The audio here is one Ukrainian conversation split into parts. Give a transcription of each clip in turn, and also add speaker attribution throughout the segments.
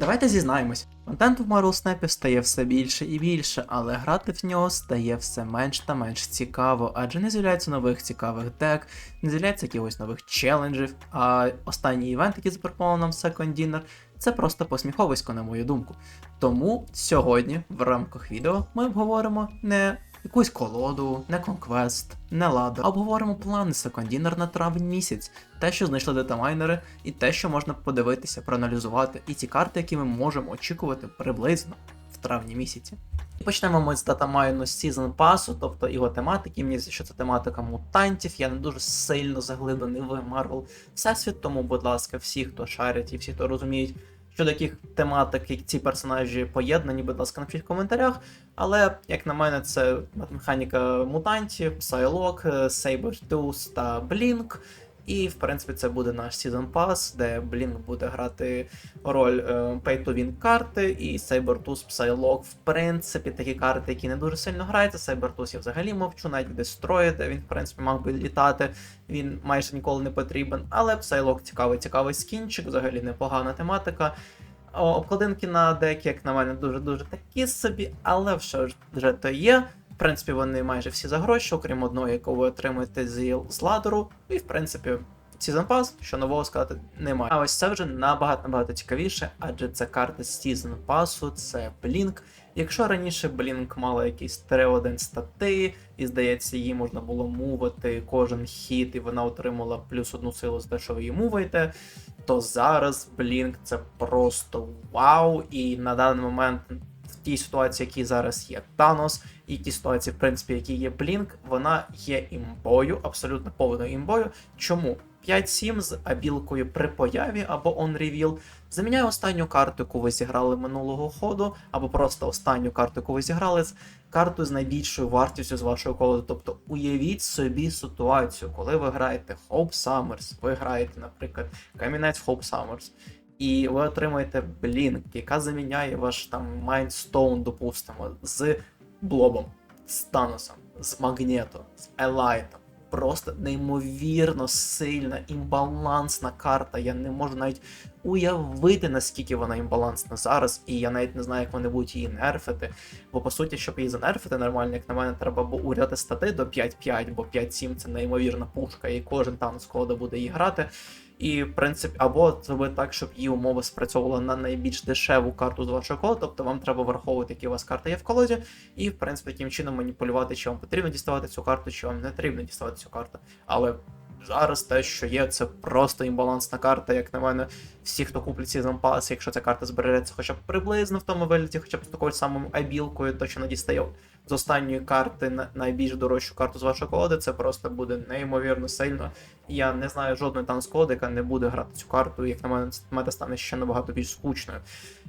Speaker 1: Давайте зізнаємось, контенту в Marvel Snap стає все більше і більше, але грати в нього стає все менш та менш цікаво, адже не з'являється нових цікавих дек, не з'являється якихось нових челенджів, а останній івент, який запропонував нам Second Dinner, це просто посміховисько, на мою думку. Тому сьогодні, в рамках відео, ми обговоримо не якусь колоду, не конквест, не ладу, обговоримо плани Dinner на травень місяць, те, що знайшли детамайнери, і те, що можна подивитися, проаналізувати, і ті карти, які ми можемо очікувати приблизно в травні місяці. І почнемо ми з датамайну Season Pass, тобто його тематики. Мені здається, що це тематика мутантів. Я не дуже сильно заглиблений в Marvel Всесвіт, тому, будь ласка, всі, хто шарять і всі, хто розуміють, щодо яких тематик ці персонажі поєднані, будь ласка, напишіть в коментарях. Але, як на мене, це механіка мутантів, Psylocke, сейбертус та Blink. І, в принципі, це буде наш Season Pass, де Blink буде грати роль е, Pay-to-Win карти, і Sabertooth, Psylocke, в принципі, такі карти, які не дуже сильно граються. Sabertooth я взагалі мовчу, навіть Destroy, де він, в принципі, мав би літати, він майже ніколи не потрібен. Але Psylocke цікавий, цікавий скінчик, взагалі непогана тематика. Обкладинки на декі, як на мене, дуже-дуже такі собі, але все вже то є. Принципі, вони майже всі за гроші, окрім одної, яку ви отримуєте з, ладеру. І, в принципі, Season Pass, що нового сказати, немає. А ось це вже набагато набагато цікавіше, адже це карта Season Pass, це Blink. Якщо раніше Blink мала якісь 3-1 стати, і здається, її можна було мувати кожен хід, і вона отримала плюс одну силу за те, що ви її муваєте, то зараз Blink це просто вау, і на даний момент. Тій ситуації, які зараз є Танос, і ті ситуації, в принципі, які є Blink, вона є імбою, абсолютно повною імбою. Чому? 5-7 з абілкою при появі або on reveal заміняє останню карту, яку ви зіграли минулого ходу, або просто останню карту, яку ви зіграли з картою з найбільшою вартістю з вашої колоди. Тобто уявіть собі ситуацію, коли ви граєте Hope Summers, ви граєте, наприклад, Камінець Hope Summers, і ви отримаєте Blink, яка заміняє ваш там Mindstone, допустимо, з Блобом, з Таносом, з Магнето, з Елайтом просто неймовірно сильна, імбалансна карта. Я не можу навіть уявити, наскільки вона імбалансна зараз, і я навіть не знаю, як вони будуть її нерфити. Бо по суті, щоб її занерфити нормально, як на мене, треба або уряти стати до 5-5, бо 5-7 це неймовірна пушка, і кожен танк з кода буде її грати. І, в принципі, або зробити так, щоб її умови спрацьовували на найбільш дешеву карту з вашого кола, тобто вам треба враховувати, які у вас карти є в колоді, і, в принципі, таким чином маніпулювати, чи вам потрібно діставати цю карту, чи вам не потрібно діставати цю карту. Але зараз те, що є, це просто імбалансна карта, як на мене, всі, хто куплять Season Pass, якщо ця карта збережеться хоча б приблизно в тому вигляді, хоча б з такою самою айбілкою, то що не дістає з останньої карти найбільш дорожчу карту з вашої колоди, це просто буде неймовірно сильно. Я не знаю жодної танцкоди, яка не буде грати цю карту, як на мене, мета стане ще набагато більш скучною.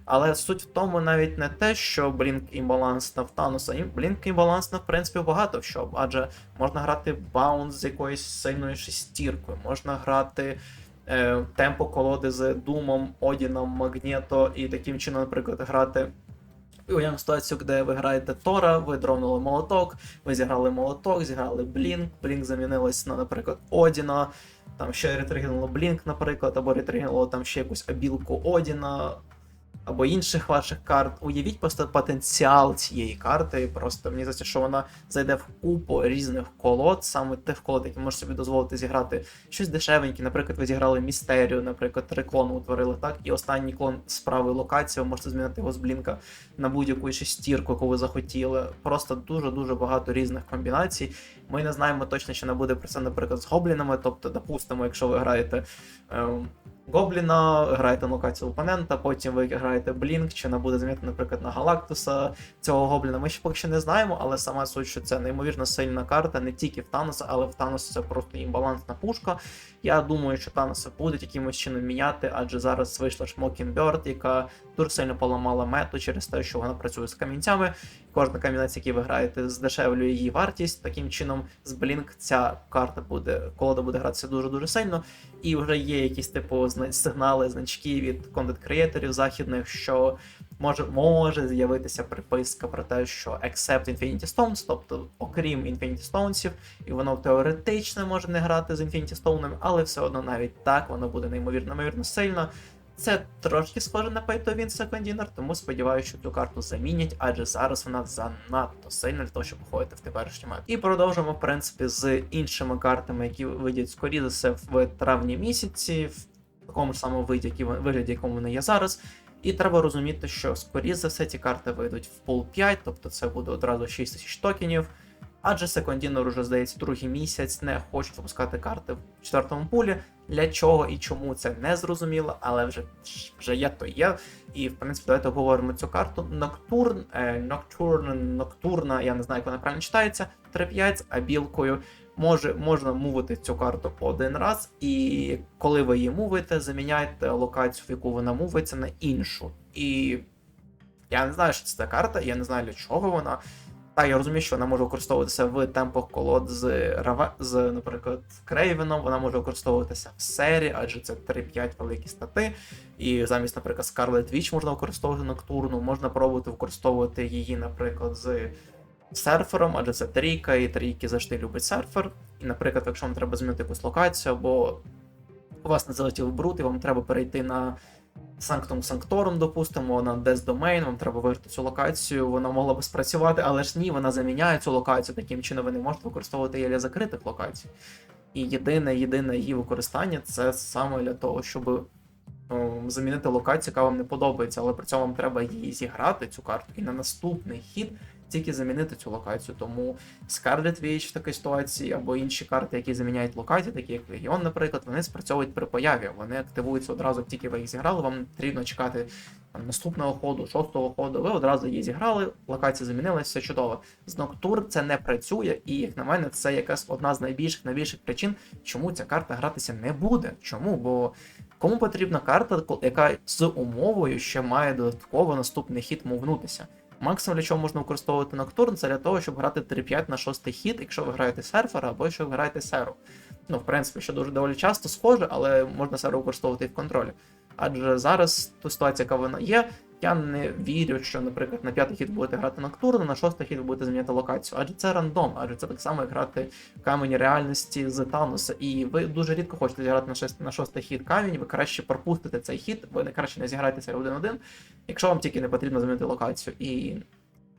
Speaker 1: Але суть в тому навіть не те, що Блінк імбалансна в Тануса. Блінк імбалансна, в принципі, багато в що, адже можна грати баунс з якоюсь сильною шестіркою, можна грати. е, Темпо колоди з Думом, Одіном, Магнето, і таким чином, наприклад, грати Уявимо ситуацію, де ви граєте Тора, ви дровнули молоток, ви зіграли молоток, зіграли Блінк, Блінк замінилось на, наприклад, Одіна, там ще ретригнуло Блінк, наприклад, або ретригнуло там ще якусь абілку Одіна, або інших ваших карт. Уявіть просто потенціал цієї карти. Просто мені здається, що вона зайде в купу різних колод, саме тих колод, які можуть собі дозволити зіграти щось дешевеньке. Наприклад, ви зіграли містерію, наприклад, три клони утворили так, і останній клон з правої локації, ви можете змінити його з блінка на будь-яку шестірку, яку ви захотіли. Просто дуже-дуже багато різних комбінацій. Ми не знаємо точно, що не буде про це, наприклад, з гоблінами. Тобто, допустимо, якщо ви граєте. Ем, Гобліна, граєте на локацію опонента, потім ви граєте Блінк, чи вона буде замінити, наприклад, на Галактуса цього гобліна. Ми ще поки що не знаємо, але сама суть, що це неймовірно сильна карта, не тільки в Таноса, але в Таноса це просто імбалансна пушка. Я думаю, що Таноса будуть якимось чином міняти, адже зараз вийшла Шмокінберд, яка дуже сильно поламала мету через те, що вона працює з камінцями. Кожна камінець, який ви граєте, здешевлює її вартість. Таким чином, з Блінк ця карта буде, колода буде гратися дуже-дуже сильно. І вже є якісь типу сигнали, значки від контент-креаторів західних, що може може з'явитися приписка про те, що Accept Infinity Stones, тобто, окрім Infinity Stones, і воно теоретично може не грати з Infinity Stone, але все одно навіть так воно буде неймовірно неймовірно сильно. Це трошки схоже на to Win тому сподіваюся, що цю карту замінять, адже зараз вона занадто сильна для того, щоб виходити в теперішній матч. І продовжимо, в принципі, з іншими картами, які вийдуть скоріше за все в травні місяці, в такому ж самому виді, які вигляді, якому вони є зараз. І треба розуміти, що скоріше за все ці карти вийдуть в пул 5, тобто це буде одразу 6 тисяч токенів. Адже секондінер уже здається другий місяць не хочуть випускати карти в четвертому пулі. Для чого і чому це не зрозуміло, але вже, вже є то є. І в принципі, давайте обговоримо цю карту. Ноктурн, е, Ноктурн, Ноктурна, я не знаю, як вона правильно читається. 3-5 з абілкою. Може, можна мувити цю карту один раз, і коли ви її мувите, заміняйте локацію, в яку вона мувиться, на іншу. І я не знаю, що це та карта, я не знаю для чого вона. Так, я розумію, що вона може використовуватися в темпах колод з, з наприклад, Крейвеном, вона може використовуватися в сері, адже це 3-5 великі стати. І замість, наприклад, Scarlet Witch можна використовувати Ноктурну, можна пробувати використовувати її, наприклад, з серфером, адже це трійка, і трійки завжди любить серфер. І, наприклад, якщо вам треба змінити якусь локацію, або у вас не залетів брут, і вам треба перейти на Sanctorum, допустимо, на Death Domain, вам треба вирити цю локацію, вона могла би спрацювати, але ж ні, вона заміняє цю локацію, таким чином ви не можете використовувати її для закритих локацій. І єдине, єдине її використання це саме для того, щоб ну, замінити локацію, яка вам не подобається, але при цьому вам треба її зіграти, цю карту, і на наступний хід тільки замінити цю локацію. Тому Scarlet Witch в такій ситуації, або інші карти, які заміняють локації, такі як Легіон, наприклад, вони спрацьовують при появі. Вони активуються одразу, тільки ви їх зіграли. Вам потрібно чекати там, наступного ходу, шостого ходу. Ви одразу її зіграли, локація замінилася, все чудово. З Ноктур це не працює, і як на мене, це якась одна з найбільших найбільших причин, чому ця карта гратися не буде. Чому? Бо кому потрібна карта, яка з умовою ще має додатково наступний хід мовнутися. Максимум для чого можна використовувати Ноктурн, це для того, щоб грати 3-5 на шостий хід, якщо ви граєте серфера або якщо ви граєте серу. Ну, в принципі, що дуже доволі часто схоже, але можна серу використовувати і в контролі. Адже зараз ту ситуація, яка вона є, я не вірю, що, наприклад, на п'ятий хід будете грати Ноктурн, на шостий хід будете зміняти локацію. Адже це рандом, адже це так само як грати камені реальності з Тануса. І ви дуже рідко хочете зіграти на шостий, на шостий хід камінь, ви краще пропустите цей хід, ви не краще не зіграєте цей 1-1, якщо вам тільки не потрібно змінити локацію. І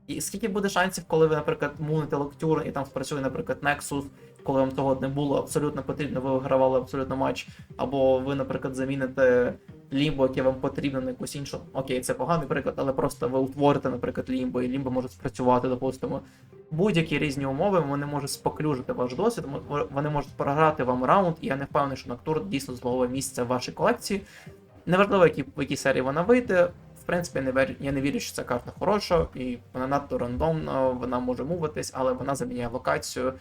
Speaker 1: і скільки буде шансів, коли ви, наприклад, муните локтюр і там спрацює, наприклад, Nexus, коли вам того не було абсолютно потрібно, ви вигравали абсолютно матч, або ви, наприклад, заміните лімбо, яке вам потрібно на якусь іншу. Окей, це поганий приклад, але просто ви утворите, наприклад, лімбо, і лімбо може спрацювати, допустимо. Будь-які різні умови вони можуть споклюжити ваш досвід, вони можуть програти вам раунд, і я не впевнений, що Ноктур дійсно зловив місце в вашій колекції. Неважливо, які, в якій серії вона вийде. В принципі, я не вірю, я не вірю, що ця карта хороша, і вона надто рандомна, вона може мувитись, але вона заміняє локацію,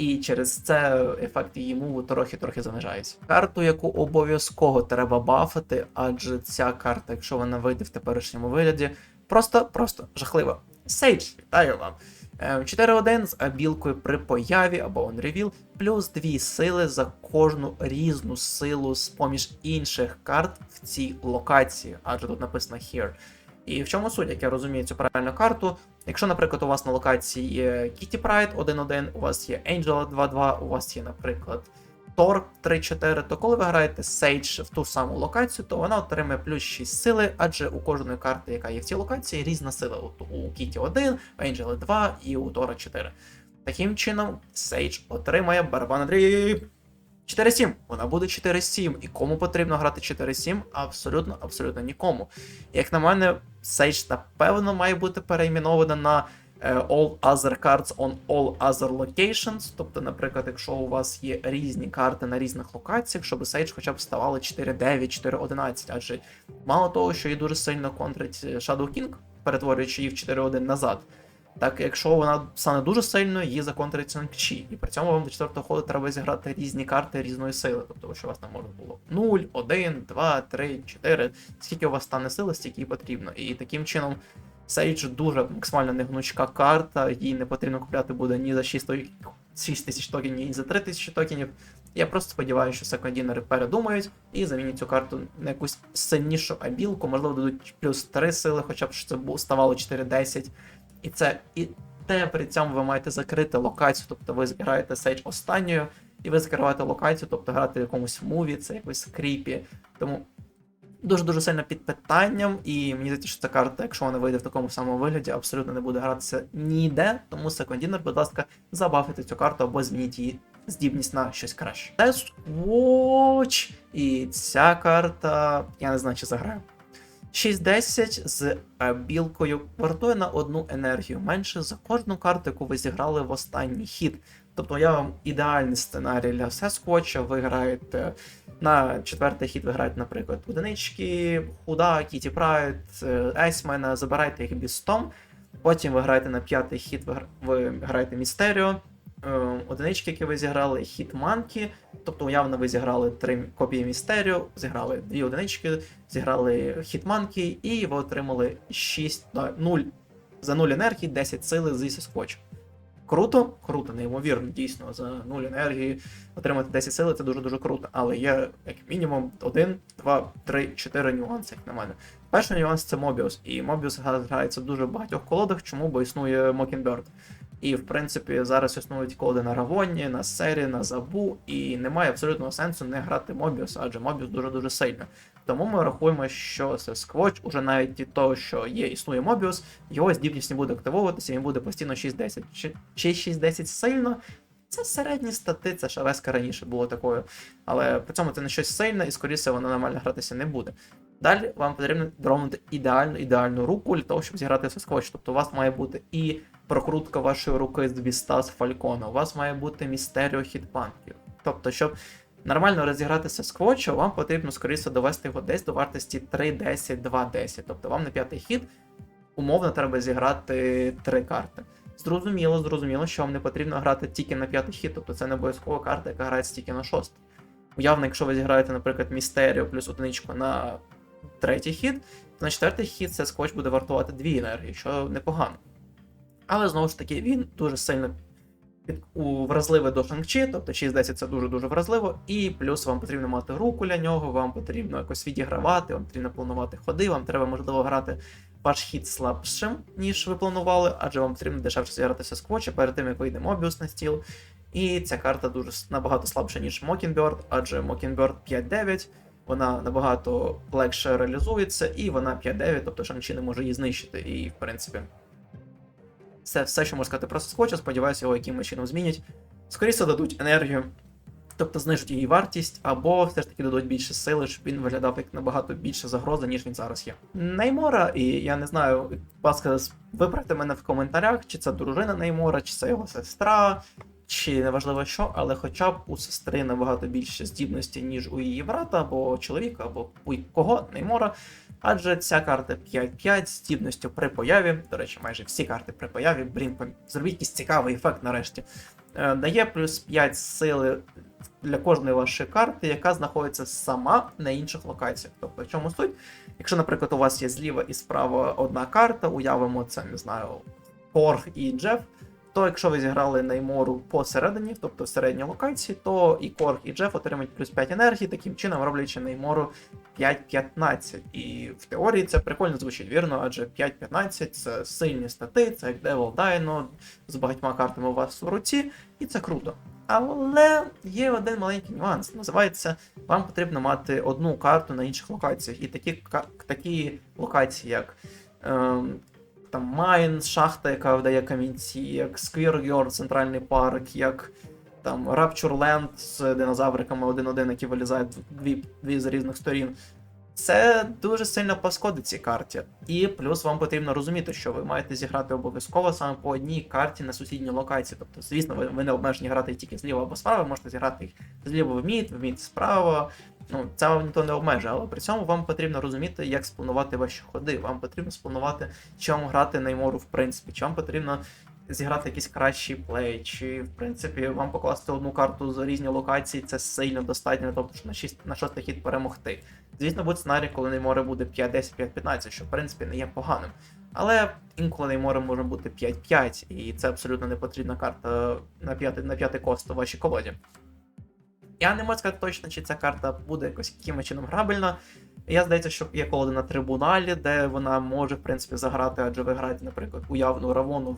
Speaker 1: і через це ефект її муву трохи-трохи занижається. Карту, яку обов'язково треба бафати, адже ця карта, якщо вона вийде в теперішньому вигляді, просто просто жахлива. Сейдж, вітаю вам. Е, 4-1 з абілкою при появі або reveal, плюс 2 сили за кожну різну силу з поміж інших карт в цій локації, адже тут написано here. І в чому суть, як я розумію цю правильну карту? Якщо, наприклад, у вас на локації є Kitty Pride 1-1, у вас є Angel 2-2, у вас є, наприклад, Tor 3-4, то коли ви граєте Sage в ту саму локацію, то вона отримає плюс 6 сили, адже у кожної карти, яка є в цій локації, різна сила. От у Kitty 1, у Angel 2 і у Тора 4. Таким чином, Sage отримає барабан дріб. 4-7. Вона буде 4-7. І кому потрібно грати 4-7? Абсолютно, абсолютно нікому. Як на мене, Sage напевно має бути переіменована на е, All Other Cards on All Other Locations. Тобто, наприклад, якщо у вас є різні карти на різних локаціях, щоб Sage хоча б ставало 4-9, 4-11. Адже мало того, що її дуже сильно контрить Shadow King, перетворюючи її в 4-1 назад. Так, якщо вона стане дуже сильною, її законтрить Чі. І при цьому вам до четвертого ходу треба зіграти різні карти різної сили. Тобто, що у вас там може було 0, 1, 2, 3, 4. Скільки у вас стане сили, стільки і потрібно. І таким чином Сейдж дуже максимально негнучка карта, їй не потрібно купляти буде ні за 6, 6 тисяч токенів, ні за 3 тисячі токенів. Я просто сподіваюся, що секондінери передумають і замінять цю карту на якусь сильнішу абілку, можливо, дадуть плюс 3 сили, хоча б щоб це ставало 4-10. І це і те при цьому ви маєте закрити локацію, тобто ви граєте сейдж останньою, і ви закриваєте локацію, тобто грати в якомусь муві, це якось кріпі. Тому дуже-дуже сильно під питанням, і мені здається, що ця карта, якщо вона вийде в такому самому вигляді, абсолютно не буде гратися ніде. Тому секондінер, будь ласка, забафайте цю карту або змініть її здібність на щось краще. Це Watch. І ця карта, я не знаю, чи заграю. 6-10 з е, білкою вартує на одну енергію менше за кожну карту, яку ви зіграли в останній хід. Тобто я вам ідеальний сценарій для Сескотча. Ви граєте на четвертий хід, ви граєте, наприклад, одинички, худа, Кіті Прайд, Ейсмена, забирайте їх бістом. Потім ви граєте на п'ятий хід, ви граєте Містеріо, е, одинички, які ви зіграли, хід Манкі. Тобто, уявно, ви зіграли три копії Містеріо, зіграли дві одинички, зіграли хід Манкі, і ви отримали 6, да, 0, за 0 енергії, 10 сили зі Сескотча. Круто, круто, неймовірно, дійсно, за 0 енергії отримати 10 сили це дуже-дуже круто. Але є як мінімум 1, 2, 3, 4 нюанси, як на мене. Перший нюанс це Мобіус, і Мобіус грається в дуже багатьох колодах, чому? Бо існує Mockingbird. І в принципі зараз існують колоди на Равоні, на Сері, на Забу, і немає абсолютного сенсу не грати Мобіус, адже Мобіус дуже-дуже сильно. Тому ми рахуємо, що це сквоч, уже навіть від того, що є, існує Мобіус, його здібність не буде активовуватися, він буде постійно 6-10. Чи, чи 6-10 сильно? Це середні стати, це шавеска раніше було такою. Але при цьому це не щось сильне, і скоріше воно нормально гратися не буде. Далі вам потрібно дромнути ідеальну ідеальну руку для того, щоб зіграти скотч. Тобто у вас має бути і прокрутка вашої руки з Віста з Фалькона, у вас має бути містеріо хітпанків. Тобто, щоб нормально розігратися сквотча, вам потрібно скоріше довести його десь до вартості 3-10, 2-10. Тобто вам на п'ятий хід умовно треба зіграти три карти. Зрозуміло, зрозуміло, що вам не потрібно грати тільки на п'ятий хід, тобто це не обов'язкова карта, яка грається тільки на шостий. Уявно, якщо ви зіграєте, наприклад, Містеріо плюс одиничку на третій хід, на четвертий хід цей скотч буде вартувати дві енергії, що непогано. Але знову ж таки, він дуже сильно під, у, вразливий до Шанг-Чі, тобто 6-10 це дуже-дуже вразливо, і плюс вам потрібно мати руку для нього, вам потрібно якось відігравати, вам потрібно планувати ходи, вам треба, можливо, грати ваш хід слабшим, ніж ви планували, адже вам потрібно дешевше зігратися сквоча перед тим, як вийде Мобіус на стіл. І ця карта дуже набагато слабша, ніж Mockingbird, адже Mockingbird 5-9, вона набагато легше реалізується, і вона 5-9, тобто Шанчі не може її знищити. І, в принципі, це все, що можу сказати про скотча. Сподіваюся, його якимось чином змінять. Скоріше дадуть енергію, тобто знижуть її вартість, або все ж таки дадуть більше сили, щоб він виглядав як набагато більше загроза, ніж він зараз є. Неймора, і я не знаю, будь ласка, виправте мене в коментарях, чи це дружина Неймора, чи це його сестра, чи неважливо що, але хоча б у сестри набагато більше здібності, ніж у її брата, або чоловіка, або у кого Неймора. Адже ця карта 5-5 з здібністю при появі. До речі, майже всі карти при появі. Блін, зробіть якийсь цікавий ефект нарешті. Е, Дає плюс 5 сили для кожної вашої карти, яка знаходиться сама на інших локаціях. Тобто, в чому суть? Якщо, наприклад, у вас є зліва і справа одна карта, уявимо це, не знаю, Корг і Джеф, то якщо ви зіграли Неймору посередині, тобто в середній локації, то і Корг, і Джеф отримають плюс 5 енергії, таким чином роблячи Неймору 5-15. І в теорії це прикольно звучить, вірно, адже 5-15 це сильні стати, це як Devil Dino з багатьма картами у вас в руці, і це круто. Але є один маленький нюанс. Називається, вам потрібно мати одну карту на інших локаціях. І такі, такі локації, як ем, там Майн, шахта, яка видає камінці, як Сквіргьор, центральний парк, як там Land з динозавриками один-один, які вилізають дві, дві з різних сторін. Це дуже сильно паскодить цій карті. І плюс вам потрібно розуміти, що ви маєте зіграти обов'язково саме по одній карті на сусідній локації. Тобто, звісно, ви, ви не обмежені грати тільки зліва або справа, можете зіграти їх зліва в мід, в мід справа. Ну, це вам ніхто не обмежує, але при цьому вам потрібно розуміти, як спланувати ваші ходи. Вам потрібно спланувати, чи грати Неймору в принципі, чи вам потрібно зіграти якийсь кращий плей, чи в принципі вам покласти одну карту за різні локації, це сильно достатньо, тобто на 6 на шостий хід перемогти. Звісно, буде сценарій, коли Неймори буде 5-10, 5-15, що в принципі не є поганим. Але інколи Неймори може бути 5-5, і це абсолютно не потрібна карта на п'ятий на кост у вашій колоді. Я не можу сказати точно, чи ця карта буде якось якимось чином грабельна. Я здається, що є колоди на трибуналі, де вона може, в принципі, заграти, адже ви граєте, наприклад, уявну Равону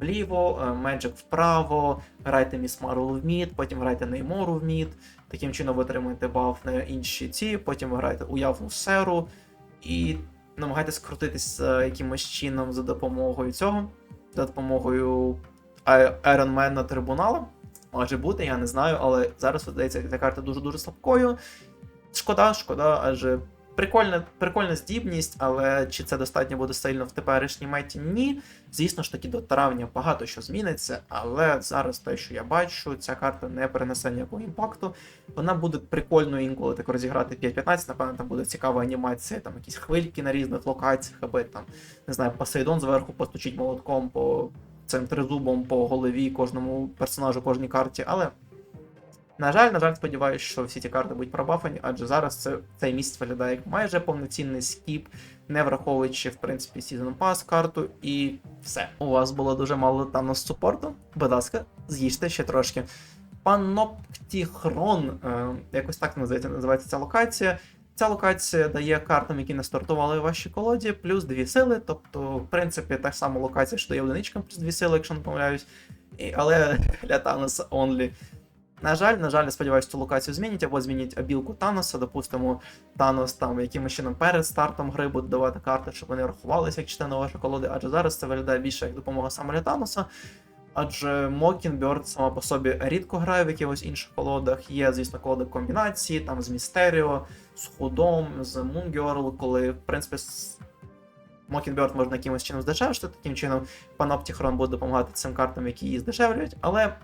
Speaker 1: вліво, Меджик вправо, граєте Міс Марвел в мід, потім граєте Неймору в мід. Таким чином ви отримуєте баф на інші ці, потім ви граєте уявну серу і намагаєтесь крутитись е, якимось чином за допомогою цього, за допомогою Iron Man на трибунала. Може бути, я не знаю, але зараз здається, ця карта дуже-дуже слабкою. Шкода, шкода, адже прикольна, прикольна здібність, але чи це достатньо буде сильно в теперішній меті? Ні. Звісно ж таки, до травня багато що зміниться, але зараз те, що я бачу, ця карта не перенесе ніякого імпакту. Вона буде прикольною інколи так розіграти 5-15, напевно, там буде цікава анімація, там якісь хвильки на різних локаціях, аби там, не знаю, Посейдон зверху постучить молотком по цим тризубом по голові кожному персонажу, кожній карті, але. На жаль, на жаль, сподіваюся, що всі ці карти будуть пробафані, адже зараз це, цей місяць виглядає як майже повноцінний скіп, не враховуючи, в принципі, Season Pass карту, і все. У вас було дуже мало Танос супорту. Будь ласка, з'їжте ще трошки. Паноптіхрон, е, якось так називається, називається ця локація. Ця локація дає картам, які не стартували в вашій колоді, плюс дві сили. Тобто, в принципі, та ж сама локація, що дає одиничкам плюс дві сили, якщо не помиляюсь. І, але для Таноса only. На жаль, на жаль, я сподіваюся, цю локацію змінять або змінять абілку Таноса. Допустимо, Танос там якимось чином перед стартом гри буде давати карти, щоб вони рахувалися як частина вашої колоди, адже зараз це виглядає більше як допомога саме для Таноса. Адже Mockingbird сама по собі рідко грає в якихось інших колодах. Є, звісно, колоди комбінації, там з Містеріо, з Худом, з Moongirl, коли, в принципі, Mockingbird можна якимось чином здешевшити, таким чином Panopticron буде допомагати цим картам, які її здешевлюють, але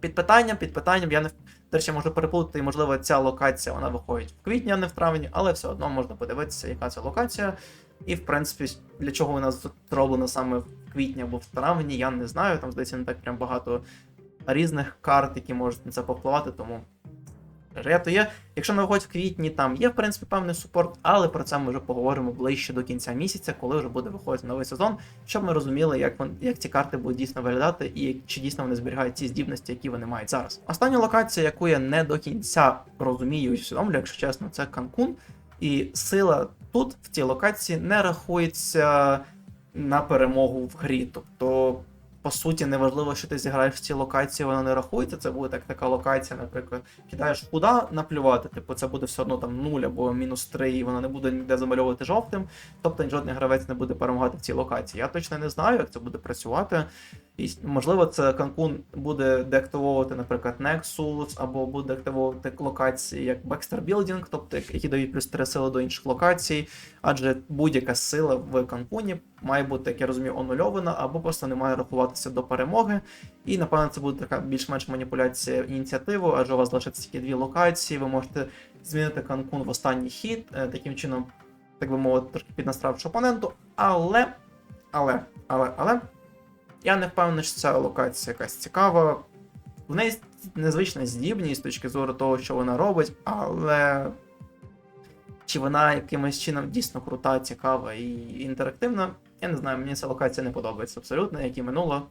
Speaker 1: під питанням, під питанням, я не до речі, можу переплутати, і можливо, ця локація вона виходить в квітні, а не в травні, але все одно можна подивитися, яка це локація. І, в принципі, для чого вона зроблена саме квітні або в травні, я не знаю. Там, здається, не так прям багато різних карт, які можуть на це повпливати, тому. То є, якщо не виходить в квітні, там є, в принципі, певний супорт, але про це ми вже поговоримо ближче до кінця місяця, коли вже буде виходити новий сезон, щоб ми розуміли, як вон, як ці карти будуть дійсно виглядати і чи дійсно вони зберігають ті здібності, які вони мають зараз. Остання локація, яку я не до кінця розумію і усвідомлюю, якщо чесно, це Канкун. І сила тут, в цій локації, не рахується на перемогу в грі. Тобто по суті, неважливо, що ти зіграєш в цій локації, вона не рахується. Це буде так, така локація, наприклад, кидаєш куди наплювати, типу це буде все одно там 0 або мінус 3, і вона не буде ніде замальовувати жовтим. Тобто жодний гравець не буде перемагати в цій локації. Я точно не знаю, як це буде працювати. І, можливо, це Канкун буде деактивовувати, наприклад, Nexus, або буде активовувати локації як Baxter Building, тобто які дають плюс 3 сили до інших локацій, адже будь-яка сила в Канкуні має бути, як я розумію, онульована, або просто не має рахуватися до перемоги. І, напевно, це буде така більш-менш маніпуляція ініціативою, адже у вас залишаться тільки дві локації, ви можете змінити Канкун в останній хід, е, таким чином, так би мовити, трошки піднастравивши опоненту, але, але, але, але. Я не впевнений, що ця локація якась цікава. В неї незвична здібність з точки зору того, що вона робить, але чи вона якимось чином дійсно крута, цікава і інтерактивна, я не знаю, мені ця локація не подобається абсолютно, як і минуло.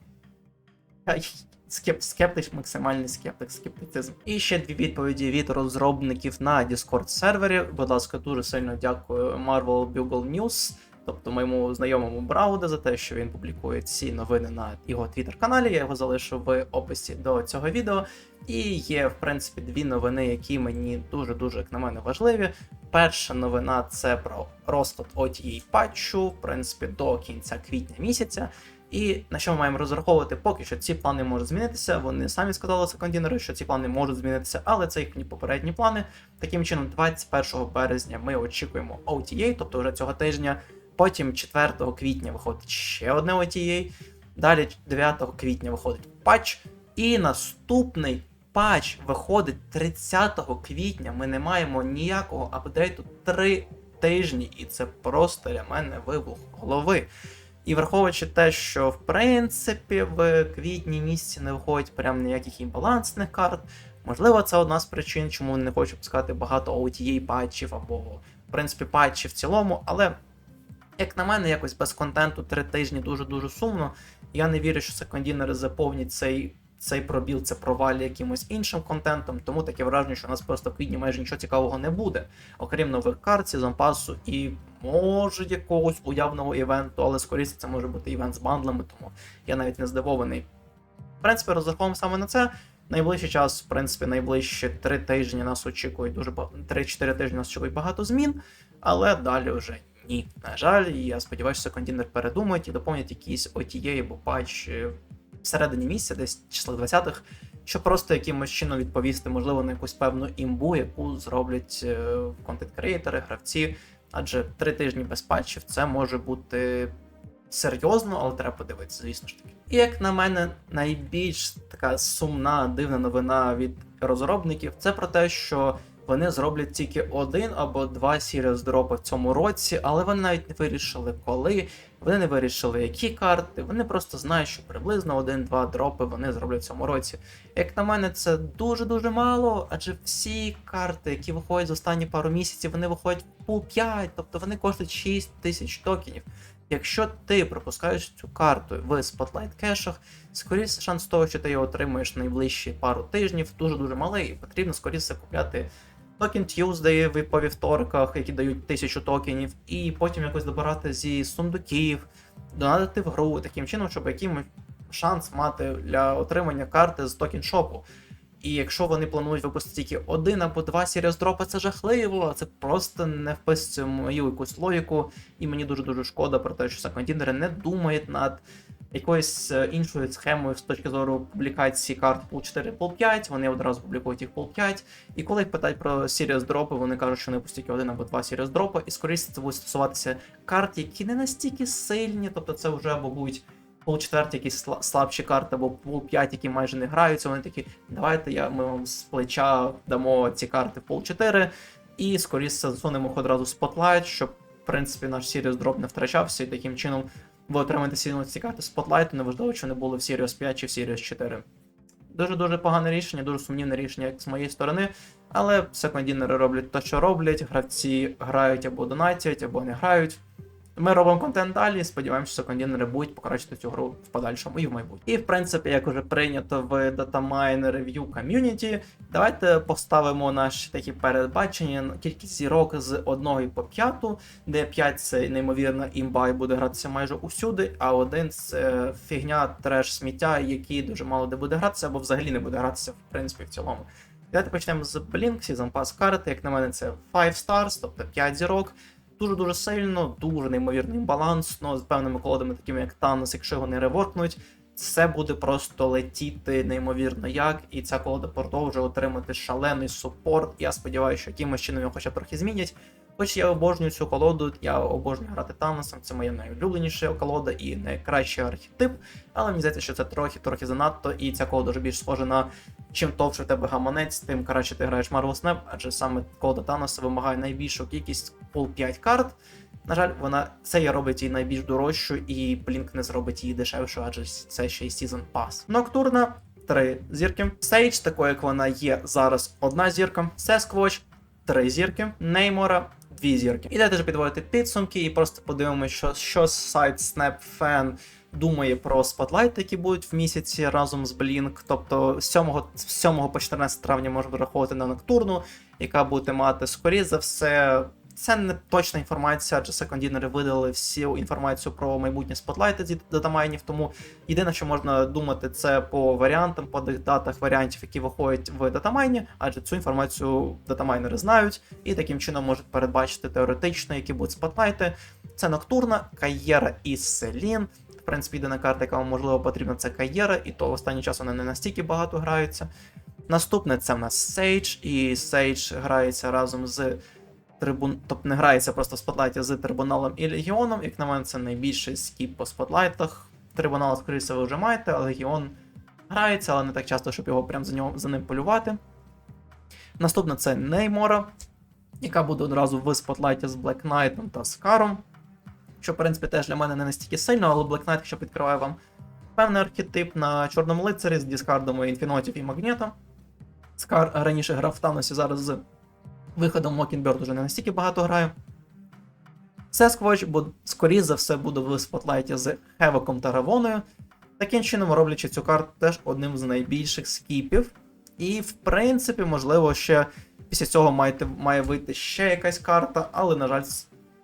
Speaker 1: Скеп... Скептич, максимальний скептик, скептицизм. І ще дві відповіді від розробників на Discord сервері. Будь ласка, дуже сильно дякую Marvel Bugle News тобто моєму знайомому Брауде, за те, що він публікує ці новини на його твіттер-каналі. Я його залишу в описі до цього відео. І є, в принципі, дві новини, які мені дуже-дуже, як на мене, важливі. Перша новина це про розклад OTA патчу, в принципі, до кінця квітня місяця. І на що ми маємо розраховувати, поки що ці плани можуть змінитися. Вони самі сказали секондінери, що ці плани можуть змінитися, але це їхні попередні плани. Таким чином, 21 березня ми очікуємо OTA, тобто вже цього тижня. Потім 4 квітня виходить ще одне OTA. Далі 9 квітня виходить патч. І наступний патч виходить 30 квітня. Ми не маємо ніякого апдейту 3 тижні, і це просто для мене вибух голови. І враховуючи те, що в принципі в квітні місяці не виходить прям ніяких імбалансних карт. Можливо, це одна з причин, чому не хочу пускати багато OTA патчів або, в принципі, патчів в цілому, але як на мене, якось без контенту три тижні дуже-дуже сумно. Я не вірю, що секондінери заповнять цей цей пробіл це провалі якимось іншим контентом, тому таке враження, що у нас просто в квітні майже нічого цікавого не буде, окрім нових карт, сезон пасу і може якогось уявного івенту, але скоріше це може бути івент з бандлами, тому я навіть не здивований. В принципі, розраховуємо саме на це. Найближчий час, в принципі, найближчі три тижні нас очікують дуже багато 3-4 тижні нас очікують багато змін, але далі вже ні. На жаль, я сподіваюся, що контейнер передумають і доповнять якісь OTA або патч е, всередині місяця, десь числа 20-х, щоб просто якимось чином відповісти, можливо, на якусь певну імбу, яку зроблять контент-креатори, гравці. Адже три тижні без патчів це може бути серйозно, але треба подивитися, звісно ж таки. І як на мене, найбільш така сумна, дивна новина від розробників це про те, що вони зроблять тільки один або два Serious дропи в цьому році, але вони навіть не вирішили коли, вони не вирішили, які карти. Вони просто знають, що приблизно один-два дропи вони зроблять в цьому році. Як на мене, це дуже-дуже мало, адже всі карти, які виходять за останні пару місяців, вони виходять пул 5, тобто вони коштують 6 тисяч токенів. Якщо ти пропускаєш цю карту в Spotlight кешах, скоріше шанс того, що ти його отримаєш найближчі пару тижнів, дуже-дуже малий, і потрібно скоріше купляти токен Tuesday по вівторках, які дають тисячу токенів, і потім якось добирати зі сундуків, донатити в гру таким чином, щоб якимось шанс мати для отримання карти з токен шопу. І якщо вони планують випустити тільки один або два Serious дропи, це жахливо, це просто не вписується в мою якусь логіку, і мені дуже-дуже шкода про те, що секондінери не думають над якоюсь е, іншою схемою з точки зору публікації карт Pool 4 Pool 5, вони одразу публікують їх Pool 5. І коли їх питають про Serious дропи, вони кажуть, що вони пустять один або два Serious дропи, і скоріше це буде стосуватися карт, які не настільки сильні, тобто це вже або будуть пол 4 якісь слабші карти, або пол 5, які майже не граються. Вони такі, давайте я ми вам з плеча дамо ці карти пол 4, і скоріше засунемо одразу Spotlight, щоб в принципі наш Serious Drop не втрачався, і таким чином ви отримаєте сильно ці карти Spotlight, неважливо, чи не були в Series 5 чи в Series 4. Дуже-дуже погане рішення, дуже сумнівне рішення як з моєї сторони. Але секондінери роблять те, що роблять, гравці грають або донатять, або не грають. Ми робимо контент далі, сподіваємося, що контейнери будуть покращити цю гру в подальшому і в майбутньому. І в принципі, як уже прийнято в Datamine Review Community, давайте поставимо наші такі передбачення кількість зірок з 1 по 5, де 5 це неймовірна імба і буде гратися майже усюди, а 1 це фігня, треш сміття, який дуже мало де буде гратися, або взагалі не буде гратися, в принципі, в цілому. Давайте почнемо з Blink, Season Pass карти. Як на мене, це 5 stars, тобто 5 зірок дуже-дуже сильно, дуже неймовірний баланс, ну, з певними колодами, такими як Танос, якщо його не реворкнуть, все буде просто летіти неймовірно як, і ця колода продовжує отримати шалений супорт. Я сподіваюся, що якимось чином його хоча трохи змінять. Хоч я обожнюю цю колоду, я обожнюю грати Таносом, це моя найулюбленіша колода і найкращий архетип, але мені здається, що це трохи-трохи занадто, і ця колода вже більш схожа на чим товше в тебе гаманець, тим краще ти граєш Marvel Snap, адже саме колода Таноса вимагає найбільшу кількість пол 5 карт. На жаль, вона це я робить її найбільш дорожчу, і Blink не зробить її дешевшу, адже це ще й Season Pass. Ноктурна. Три зірки. Сейдж, такою як вона є зараз, одна зірка. Sasquatch, три зірки. Неймора, дві зірки. І дайте ж підводити підсумки, і просто подивимося, що що сайт SnapFan думає про спотлайти, які будуть в місяці разом з Blink. Тобто з 7, з 7 по 14 травня можна враховувати на ноктурну, яка буде мати скоріше за все. Це не точна інформація, адже секондінери видали всю інформацію про майбутні спотлайти з датамайнів. Тому єдине, що можна думати, це по варіантам, по датах варіантів, які виходять в датамайні, адже цю інформацію датамайнери знають і таким чином можуть передбачити теоретично, які будуть спотлайти. Це Ноктурна, Каєра і Селін. В принципі, єдина карта, яка вам можливо потрібна, це Каєра, і то в останній час вони не настільки багато граються. Наступне це в нас Sage, і Sage грається разом з трибун, тобто не грається просто в спотлайті з трибуналом і легіоном. Як на мене, це найбільший скіп по спотлайтах. Трибунал, скоріше, ви вже маєте, а легіон грається, але не так часто, щоб його прям за нього за ним полювати. Наступна це Неймора, яка буде одразу в спотлайті з Black Knight та Скаром. Що, в принципі, теж для мене не настільки сильно, але Black Knight, якщо підкриває вам певний архетип на чорному лицарі з дискардами інфінотів і магнітом. Скар раніше грав в Таносі, зараз з виходом Mockingbird уже не настільки багато граю. Бо скоріше за все буде в спотлайті з Хевоком та Равоною. Таким чином, роблячи цю карту теж одним з найбільших скіпів. І, в принципі, можливо, ще після цього має, має вийти ще якась карта, але, на жаль,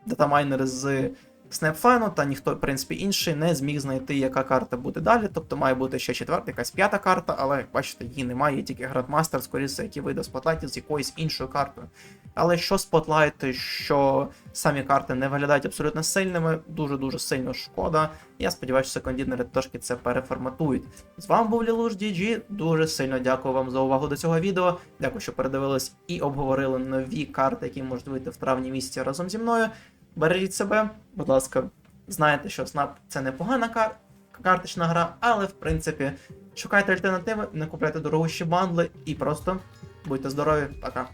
Speaker 1: датамайнери з Снепфену та ніхто, в принципі, інший не зміг знайти, яка карта буде далі. Тобто має бути ще четверта, якась п'ята карта, але як бачите, її немає, є тільки Градмастер, скоріше, який вийде спотлайті з якоюсь іншою картою. Але що спотлайти, що самі карти не виглядають абсолютно сильними, дуже-дуже сильно шкода. Я сподіваюся, що секондінери трошки це переформатують. З вами був Лілуш DG. Дуже сильно дякую вам за увагу до цього відео. Дякую, що передивились і обговорили нові карти, які можуть вийти в травні місяці разом зі мною. Бережіть себе, будь ласка, знаєте, що Snap це непогана кар... карточна гра, але в принципі шукайте альтернативи, не купляйте дорогущі бандли і просто будьте здорові. Пока.